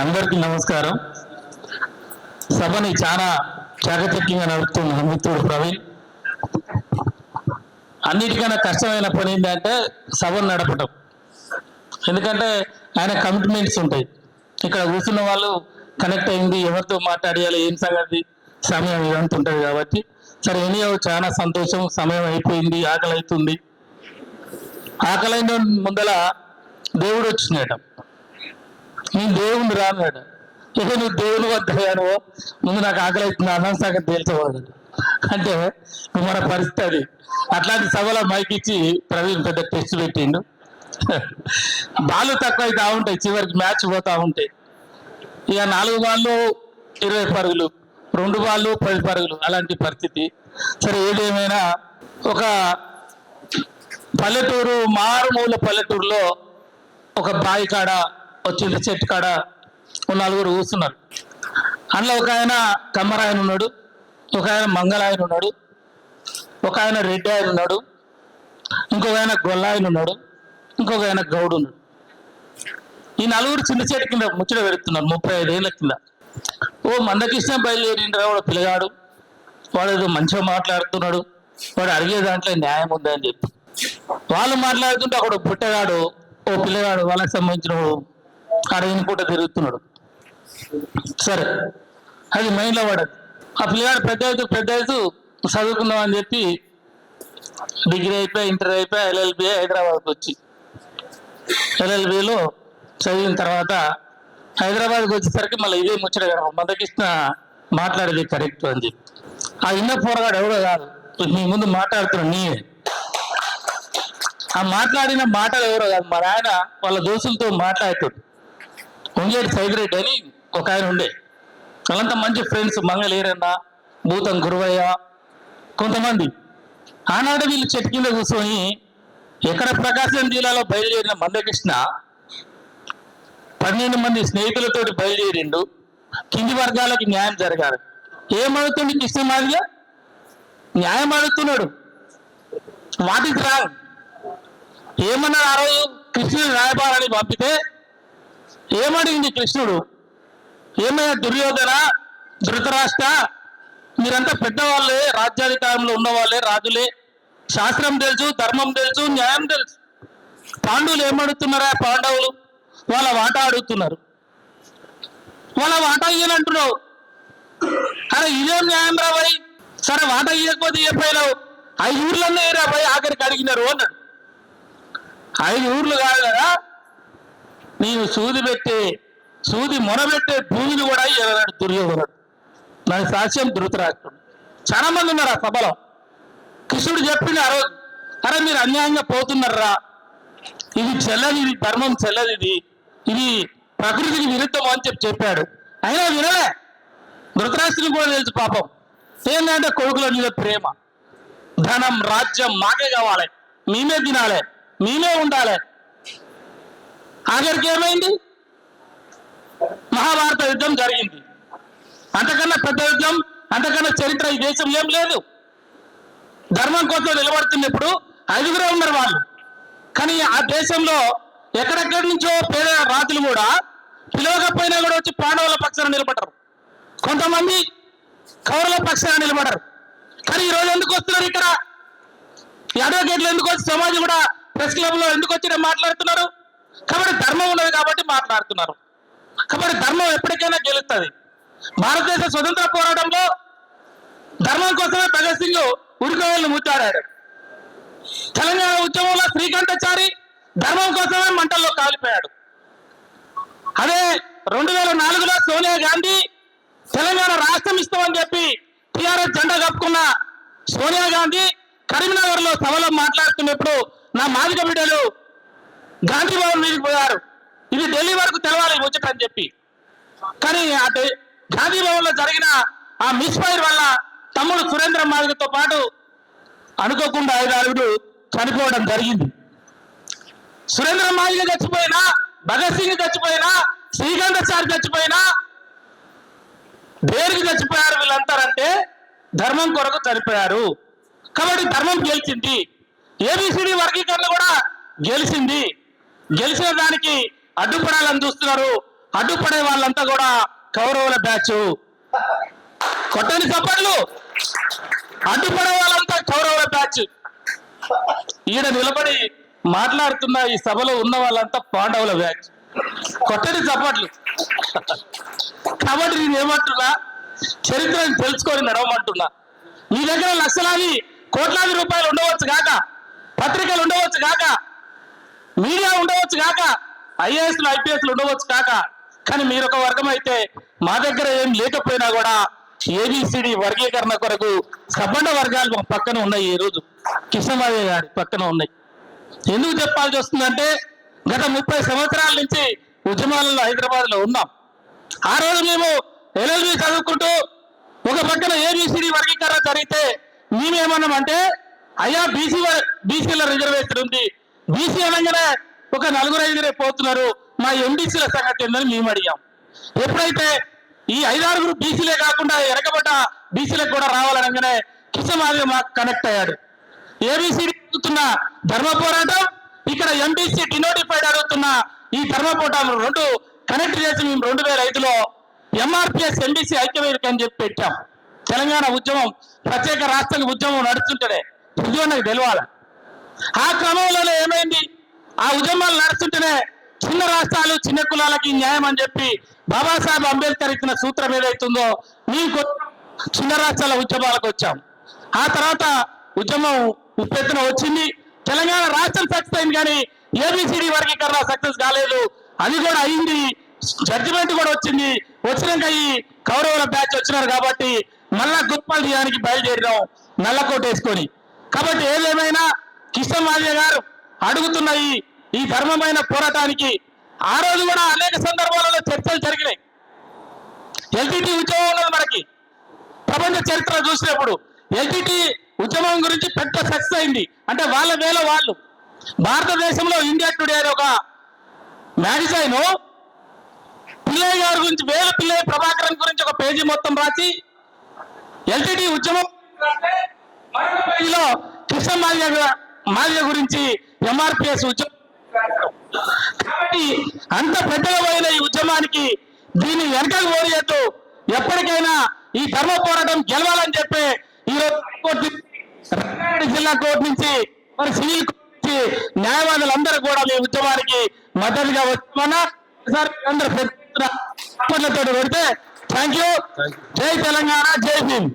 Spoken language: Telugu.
అందరికీ నమస్కారం. సభని చాలా చాకచక్యంగా నడుపుతున్న మిత్రుడు ప్రవీణ్. అన్నిటికన్నా కష్టమైన పని ఏంటంటే సభను నడపటం. ఎందుకంటే ఆయన కమిట్మెంట్స్ ఉంటాయి. ఇక్కడ కూర్చున్న వాళ్ళు కనెక్ట్ అయింది ఎవరితో మాట్లాడాలి ఏం సంగతి సమయం ఇదంతా ఉంటుంది కాబట్టి. సరే ఎనీ చాలా సంతోషం సమయం అయిపోయింది ఆకలి అవుతుంది ఆకలైన ముందల దేవుడు వచ్చినాడు నేను దేవుని రాన్నాడు ఇక నువ్వు దేవుని వద్దను ముందు నాకు ఆకలి అవుతుంది అన్నం సగం తేల్చబడదు అంటే మన పరిస్థితి అది. అట్లాంటి సభలో మైక్ ఇచ్చి ప్రవీణ్ పెద్ద టెస్ట్ పెట్టిండు. బాలు తక్కువ అవుతా ఉంటాయి చివరికి మ్యాచ్ పోతా ఉంటాయి. ఇక నాలుగు బాళ్ళు ఇరవై పరుగులు రెండు బాళ్ళు పది పరుగులు అలాంటి పరిస్థితి. సరే ఏదేమైనా ఒక పల్లెటూరు మారుమూల పల్లెటూరులో ఒక బావి కాడ వచ్చింది చెట్టు కాడ ఓ నలుగురు కూర్చున్నారు. అందులో ఒక ఆయన కమ్మరాయన ఉన్నాడు ఒక ఆయన మంగళాయన ఉన్నాడు ఒక ఆయన రెడ్డి ఆయన ఉన్నాడు ఇంకొక ఆయన గొల్లాయన ఉన్నాడు ఇంకొక ఆయన గౌడు ఉన్నాడు. ఈ నలుగురు చిన్న చెట్టు కింద ముచ్చట పెడుతున్నారు ముప్పై ఐదేళ్ళ కింద. ఓ మందకృష్ణ బయలుదేరిండ్రా వాడు పిల్లగాడు వాడు ఏదో మంచిగా మాట్లాడుతున్నాడు వాడు అడిగే దాంట్లో న్యాయం ఉందని చెప్పి. వాళ్ళు మాట్లాడుతుంటే అక్కడ పుట్టగాడు ఓ పిల్లగాడు వాళ్ళకి సంబంధించిన అడవిని పూట తిరుగుతున్నాడు. సరే అది మైండ్లో పడదు ఆ పిల్లగాడు పెద్ద అవుతూ పెద్ద అవుతూ చదువుకుందాం అని చెప్పి డిగ్రీ అయిపోయి ఇంటర్ అయిపోయి ఎల్ఎల్బి హైదరాబాద్కి వచ్చి. ఎల్ఎల్బిలో చదివిన తర్వాత హైదరాబాద్కి వచ్చేసరికి మళ్ళీ ఇదే ముచ్చట కదా మందకృష్ణ మాట్లాడేది కరెక్ట్ అని చెప్పి. ఆ ఇన్న పోరగాడు ఎవడో కాదు మీ ముందు మాట్లాడుతున్నాడు నీవే. ఆ మాట్లాడిన మాటలు ఎవరో కాదు మా ఆయన వాళ్ళ దోస్తులతో మాట్లాడుతుంది ఉంగేటి సైదిరెడ్డి అని ఒక ఆయన ఉండే. వాళ్ళంతా మంచి ఫ్రెండ్స్ మంగళీరన్న భూతం గురువయ్య కొంతమంది. ఆనాడు వీళ్ళు చెట్టు కింద కూర్చొని ఎక్కడ ప్రకాశం జిల్లాలో బయలుదేరిన మందకృష్ణ పన్నెండు మంది స్నేహితులతో బయలుదేరిండు. కింది వర్గాలకి న్యాయం జరగాలి. ఏమడుతుంది కృష్ణ మాదిగా? న్యాయం అడుగుతున్నాడు. వాట్ ఇస్ రాంగ్ ఏమన్నారు ఆ రోజు? కృష్ణుడు రాయబారని పంపితే ఏమడిగింది కృష్ణుడు? ఏమైనా దుర్యోధన ధృతరాష్ట్ర? మీరంతా పెద్దవాళ్ళే రాజ్యాధికారంలో ఉన్నవాళ్ళే రాజులే. శాస్త్రం తెలుసు ధర్మం తెలుసు న్యాయం తెలుసు. పాండవులు ఏమడుగుతున్నారా పాండవులు? వాళ్ళ వాటా అడుగుతున్నారు. వాళ్ళ వాటా ఇయ్యాలంటున్నావు అరే ఇదేం న్యాయం రా భయ్ సరే వాటా ఇయ్యకపోతే ఇవ్వపోయినావు ఐదు ఊర్లన్నీ రా భయ్ ఆఖరికి అడిగినారు అన్నాడు. ఐదు ఊర్లు కాదు కదా? నేను సూది పెట్టే సూది మొనబెట్టే భూమిని కూడా ఎరనాడు దుర్యోధనుడు. దాని సాక్ష్యం ధృతరాష్ట్రుడు. చాలా మంది ఉన్నారు ఆ సభలో. కృష్ణుడు చెప్పింది ఆ రోజు అరే మీరు అన్యాయంగా పోతున్నారా? ఇది చెల్లది ఇది ధర్మం చెల్లది ఇది. ఇది ప్రకృతికి విరుద్ధం అని చెప్పి చెప్పాడు. అయినా వినలే. ధృతరాష్ట్రుని కూడా తెలుసు పాపం. ఏంటంటే కొడుకుల మీద ప్రేమ. ధనం రాజ్యం మాకే కావాలి. మేమే తినాలి. మేమే ఉండాలి. ఆఖరికి ఏమైంది? మహాభారత యుద్ధం జరిగింది. అంతకన్నా పెద్ద యుద్ధం అంతకన్నా చరిత్ర ఈ దేశం ఏం లేదు. ధర్మం కోసం నిలబడుతున్నప్పుడు ఐదుగురే ఉన్నారు వాళ్ళు. కానీ ఆ దేశంలో ఎక్కడెక్కడి నుంచో పేద రాజులు కూడా పిలవకపోయినా కూడా వచ్చి పాండవుల పక్షాన నిలబడరు కొంతమంది కౌరవుల పక్షాన నిలబడరు కానీ ఈ రోజు ఎందుకు వస్తున్నారు ఇక్కడ? అడ్వకేట్లు ఎందుకు వచ్చి సమాజం కూడా ప్రెస్ క్లబ్లో ఎందుకు వచ్చి మాట్లాడుతున్నారు? కాబట్టి ధర్మం ఉన్నది కాబట్టి మాట్లాడుతున్నారు. కాబట్టి ధర్మం ఎప్పటికైనా గెలుస్తుంది. భారతదేశ స్వతంత్ర పోరాటంలో ధర్మం కోసమే భగత్ సింగ్ ఉరికోవాళ్ళు ముచ్చాడాడు. తెలంగాణ ఉద్యమంలో శ్రీకంఠచారి ధర్మం కోసమే మంటల్లో కాలిపోయాడు. అదే రెండు వేల నాలుగులో సోనియా గాంధీ తెలంగాణ రాష్ట్రం ఇస్తామని చెప్పి టిఆర్ఎస్ జెండా కప్పుకున్న సోనియా గాంధీ కరీంనగర్లో సభలో మాట్లాడుతున్నప్పుడు నా మాదిక బిడ్డలు గాంధీ భవన్ మీదకి పోయారు. ఇది ఢిల్లీ వరకు తెలవాలి ఈ ముచ్చట అని చెప్పి. కానీ ఆ ఢి- గాంధీ భవన్లో జరిగిన ఆ మిస్ ఫైర్ వల్ల తమ్ముడు సురేంద్ర మాదిగతో పాటు అనుకోకుండా ఐదు ఆరుగురు చనిపోవడం జరిగింది. సురేంద్ర మాదిగ చచ్చిపోయినా భగత్ సింగ్ చచ్చిపోయినా సార్ చచ్చిపోయినా దేనికి చచ్చిపోయారు వీళ్ళంతారంటే ధర్మం కొరకు చనిపోయారు. కాబట్టి ధర్మం గెలిచింది. ఏబిసిడి వర్గీకరణ కూడా గెలిచింది. గెలిచిన దానికి అడ్డుపడాలని చూస్తున్నారు. అడ్డుపడే వాళ్ళంతా కూడా కౌరవుల బ్యాచ్. కొట్టని చప్పట్లు. అడ్డుపడే వాళ్ళంతా కౌరవుల బ్యాచ్. ఈడ నిలబడి మాట్లాడుతున్న ఈ సభలో ఉన్న వాళ్ళంతా పాండవుల బ్యాచ్. కొట్టని చప్పట్లు. కాబట్టి నేను ఏమంటున్నా? చరిత్రను తెలుసుకొని నడవమంటున్నా. మీ దగ్గర లక్షలాది కోట్లాది రూపాయలు ఉండవచ్చు కాక పత్రికలు ఉండవచ్చు కాక మీడియా ఉండవచ్చు కాక ఐఏఎస్లు ఐపీఎస్లు ఉండవచ్చు కాక కానీ మీరు ఒక వర్గం అయితే మా దగ్గర ఏం లేకపోయినా కూడా ఏబిసిడి వర్గీకరణ కొరకు సబ్బండ వర్గాలు మా పక్కన ఉన్నాయి ఈ రోజు. కిషన్మాదయ్య గారి పక్కన ఉన్నాయి. ఎందుకు చెప్పాల్సి వస్తుందంటే గత ముప్పై సంవత్సరాల నుంచి ఉద్యమాలలో హైదరాబాద్లో ఉన్నాం. ఆ రోజు మేము ఎల్ఎల్బి చదువుకుంటూ ఒక పక్కన ఏబిసిడి వర్గీకరణ జరిగితే మేమేమన్నామంటే అయ్యా బీసీ బీసీల రిజర్వేషన్ ఉంది. బీసీ అనగానే ఒక నలుగురు ఐదుగురే పోతున్నారు. మా ఎంబీసీల సంగతి ఏందని మేము అడిగాం. ఎప్పుడైతే ఈ ఐదారుగురు బీసీలే కాకుండా ఎరగబడ్డ బీసీలకు కూడా రావాలనగానే కిషన్ మాకు కనెక్ట్ అయ్యాడు. ఏబీసీ అడుగుతున్న ధర్మ పోరాటం ఇక్కడ ఎంబీసీ డినోటిఫైడ్ అడుగుతున్న ఈ ధర్మ పోరాటం రెండు కనెక్ట్ చేసి మేము రెండు వేల ఐదులో ఎంఆర్పిఎస్ ఎంబీసీ ఐక్యవేదిక అని చెప్పి పెట్టాం. తెలంగాణ ఉద్యమం ప్రత్యేక రాష్ట్ర ఉద్యమం నడుస్తుంటేనే. ఉద్యమం తెలియాలి. ఆ క్రమంలోనే ఏమైంది? ఆ ఉద్యమాలు నడుస్తుంటేనే చిన్న రాష్ట్రాలు చిన్న కులాలకి న్యాయం అని చెప్పి బాబాసాహెబ్ అంబేద్కర్ ఇచ్చిన సూత్రం ఏదైతుందో మీకు చిన్న రాష్ట్రాల ఉద్యమాలకు వచ్చాం. ఆ తర్వాత ఉద్యమం ఉప్పెత్తున వచ్చింది. తెలంగాణ రాష్ట్రం సక్సెస్ అయింది కానీ ఏబిసిడి వర్గీకరణ సక్సెస్ కాలేదు. అది కూడా అయింది. జడ్జిమెంట్ కూడా వచ్చింది. వచ్చినాక ఈ కౌరవుల బ్యాచ్ వచ్చినారు కాబట్టి మళ్ళా గుత్పాలు తీయడానికి బయలుదేరినాం. నల్లకోట వేసుకొని. కాబట్టి ఏదేమైనా కిషన్ మాల్య గారు అడుగుతున్న ఈ ఈ ధర్మమైన పోరాటానికి ఆ రోజు కూడా అనేక సందర్భాలలో చర్చలు జరిగినాయి. ఎల్టీటీ ఉద్యమం ఉన్నది మనకి ప్రపంచ చరిత్ర చూసినప్పుడు ఎల్టీటీ ఉద్యమం గురించి పెద్ద సక్సెస్ అయింది. అంటే వాళ్ళ వేల వాళ్ళు. భారతదేశంలో ఇండియా టుడే అనే ఒక మ్యాగజైన్ పిల్లయ్య గారి గురించి వేల పిల్లయ్య ప్రభాకరన్ గురించి ఒక పేజీ మొత్తం రాసి ఎల్టీటీ ఉద్యమం మరొక పేజీలో కృష్ణ మాల్య మాల్య గురించి ఎంఆర్పిఎస్ ఉద్యమం. కాబట్టి అంత పెద్దగా పోయిన ఈ ఉద్యమానికి దీన్ని వెనకకు పోనీయద్దు ఎప్పటికైనా ఈ ధర్మ పోరాటం గెలవాలని చెప్పి ఈ రోజు కోర్టు నుంచి, రంగారెడ్డి జిల్లా కోర్టు నుంచి మరి సివిల్ కోర్టు నుంచి న్యాయవాదులందరూ కూడా మీ ఉద్యమానికి మద్దతుగా వచ్చామన్నా అందరూ పెద్ద కొడితే థ్యాంక్ యూ. జై తెలంగాణ జై భీమ్